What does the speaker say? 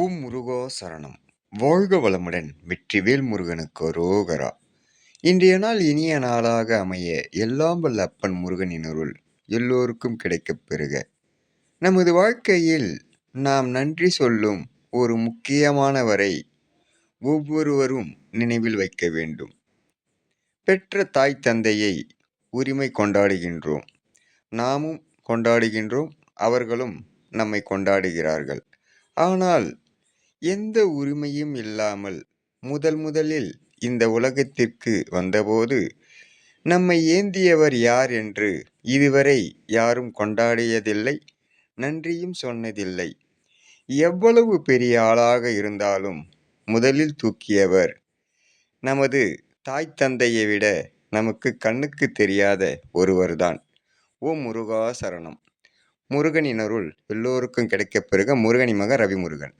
ஓம் முருகோ சரணம். வாழ்க வளமுடன் வெற்றிவேல் முருகனுக்கு ரோகரா. இன்றைய நாள் இனிய நாளாக அமைய எல்லாம் வல்ல அப்பன் முருகனின் அருள் எல்லோருக்கும் கிடைக்கப் பெறுக. நமது வாழ்க்கையில் நாம் நன்றி சொல்லும் ஒரு முக்கியமானவரை ஒவ்வொருவரும் நினைவில் வைக்க வேண்டும். பெற்ற தாய் தந்தையை உரிமை கொண்டாடுகின்றோம். நாமும் கொண்டாடுகின்றோம் அவர்களும் நம்மை கொண்டாடுகிறார்கள். ஆனால் எந்த உரிமையும் இல்லாமல் முதல் முதலில் இந்த உலகத்திற்கு வந்தபோது நம்மை ஏந்தியவர் யார் என்று இதுவரை யாரும் கொண்டாடியதில்லை நன்றியும் சொன்னதில்லை. எவ்வளவு பெரிய ஆளாக இருந்தாலும் முதலில் தூக்கியவர் நமது தாய் தந்தையை விட நமக்கு கண்ணுக்கு தெரியாத ஒருவர்தான். ஓ முருகா சரணம். முருகனின் அருள் எல்லோருக்கும் கிடைக்கப் பெறுக. முருகனி மக ரவிமுருகன்.